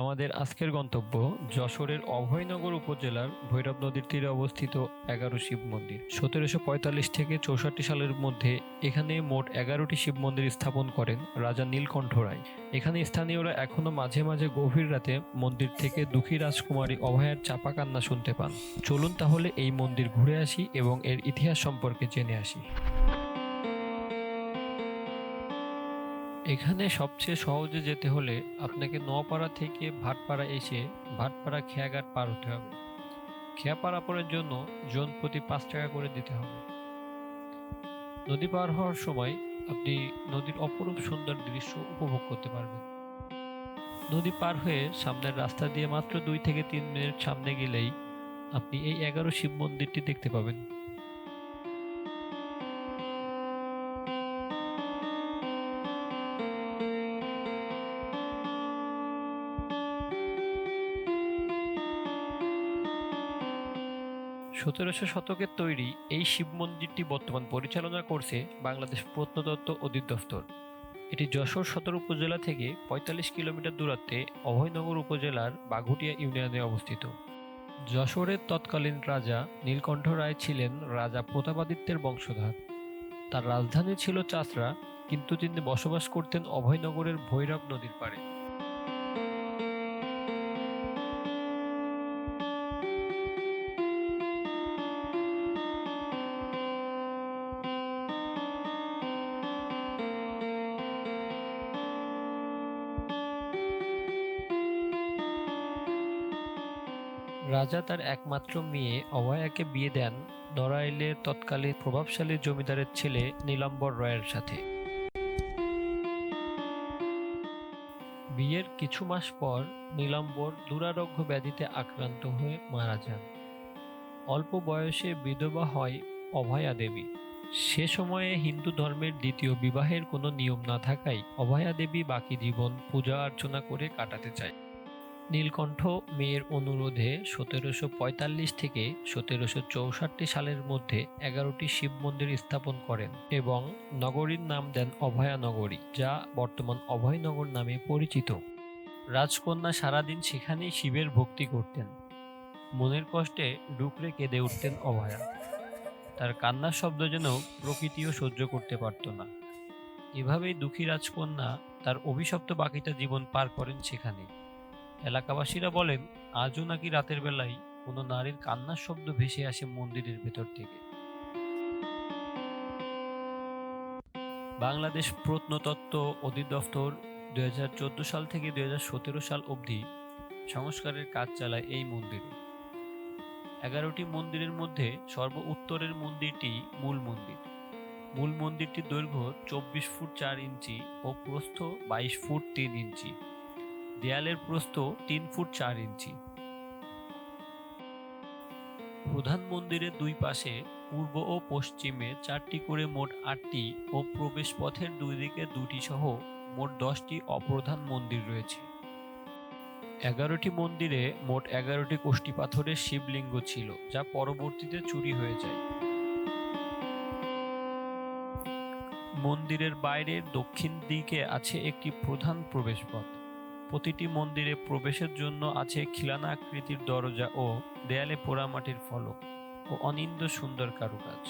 আমাদের আজকের গন্তব্য যশোরের অভয়নগর উপজেলার ভৈরব নদীর তীরে অবস্থিত এগারো শিব মন্দির। সতেরোশো পঁয়তাল্লিশ থেকে চৌষট্টি সালের মধ্যে এখানে মোট এগারোটি শিব মন্দির স্থাপন করেন রাজা নীলকণ্ঠ রায়। এখানে স্থানীয়রা এখনও মাঝে মাঝে গভীর রাতে মন্দির থেকে দুঃখী রাজকুমারী অভয়ার চাপা কান্না শুনতে পান। চলুন তাহলে এই মন্দির ঘুরে আসি এবং এর ইতিহাস সম্পর্কে জেনে আসি। এখানে সবচেয়ে সহজে যেতে হলে আপনাকে নোয়াপাড়া থেকে ভাটপাড়া এসে ভাটপাড়া খেয়াঘাট পার হতে হবে। খেয়া পারাপারের জন্য জন প্রতি পাঁচ টাকা করে দিতে হবে। নদী পার হওয়ার সময় আপনি নদীর অপরূপ সুন্দর দৃশ্য উপভোগ করতে পারবেন। নদী পার হয়ে সামনের রাস্তা দিয়ে মাত্র দুই থেকে তিন মিনিট সামনে গেলেই আপনি এই এগারো শিব মন্দিরটি দেখতে পাবেন। সতেরোশো শতকের তৈরি এই শিব মন্দিরটি বর্তমান পরিচালনা করছে বাংলাদেশ প্রত্নতত্ত্ব অধিদপ্তর। এটি যশোর সদর উপজেলা থেকে পঁয়তাল্লিশ কিলোমিটার দূরত্বে অভয়নগর উপজেলার বাঘুটিয়া ইউনিয়নে অবস্থিত। যশোরের তৎকালীন রাজা নীলকণ্ঠ রায় ছিলেন রাজা প্রতাপাদিত্যের বংশধর। তার রাজধানী ছিল চাষরা কিন্তু তিনি বসবাস করতেন অভয়নগরের ভৈরব নদীর পাড়ে। রাজা তার একমাত্র মেয়ে অভয়াকে বিয়ে দেন নড়াইলের তৎকালীন প্রভাবশালী জমিদারের ছেলে নীলাম্বর রয়ের সাথে। বিয়ের কিছু মাস পর নীলাম্বর দুরারোগ্য ব্যাধিতে আক্রান্ত হয়ে মারা যান। অল্প বয়সে বিধবা হয় অভয়া দেবী। সে সময়ে হিন্দু ধর্মের দ্বিতীয় বিবাহের কোনো নিয়ম না থাকায় অভয়া দেবী বাকি জীবন পূজা অর্চনা করে কাটাতে চায়। নীলকণ্ঠ মেয়ের অনুরোধে সতেরোশো পঁয়তাল্লিশ থেকে সতেরোশো চৌষট্টি সালের মধ্যে এগারোটি শিব মন্দির স্থাপন করেন এবং নগরীর নাম দেন অভয়া নগরী যা বর্তমান অভয়নগর নামে পরিচিত। রাজকন্যা সারাদিন সেখানেই শিবের ভক্তি করতেন। মনের কষ্টে ডুকরে কেঁদে উঠতেন অভয়া। তার কান্নার শব্দ যেন প্রকৃতিও সহ্য করতে পারত না। এভাবেই দুঃখী রাজকন্যা তার অভিশপ্ত বাকিটা জীবন পার করেন সেখানে এলাকাবাসীরা বলেন, আজও নাকি রাতের বেলায় কোনো নারীর কান্নার শব্দ ভেসে আসে মন্দিরের ভেতর থেকে। বাংলাদেশ প্রত্নতত্ত্ব অধিদপ্তর দুই হাজার চোদ্দ সাল থেকে দুই হাজার সতেরো সাল অবধি সংস্কারের কাজ চালায় এই মন্দিরে। এগারোটি মন্দিরের মধ্যে সর্ব উত্তরের মন্দিরটি মূল মন্দির। মূল মন্দিরটির দৈর্ঘ্য চব্বিশ ফুট চার ইঞ্চি ও প্রস্থ বাইশ ফুট তিন ইঞ্চি। দেয়ালের প্রস্থ তিন ফুট চার ইঞ্চি। প্রধান মন্দিরের দুই পাশে পূর্ব ও পশ্চিমে চারটি করে মোট আটটি ও প্রবেশ পথের দুই দিকে দুটি সহ মোট দশটি অপ্রধান মন্দির রয়েছে। এগারোটি মন্দিরে মোট এগারোটি কোষ্ঠী পাথরের শিবলিঙ্গ ছিল, যা পরবর্তীতে চুরি হয়ে যায়। মন্দিরের বাইরের দক্ষিণ দিকে আছে একটি প্রধান প্রবেশপথ। প্রতিটি মন্দিরে প্রবেশের জন্য আছে খিলানা আকৃতির দরজা ও দেয়ালে পোড়ামাটির ফলক ও অনিন্দ সুন্দর কারুকাজ।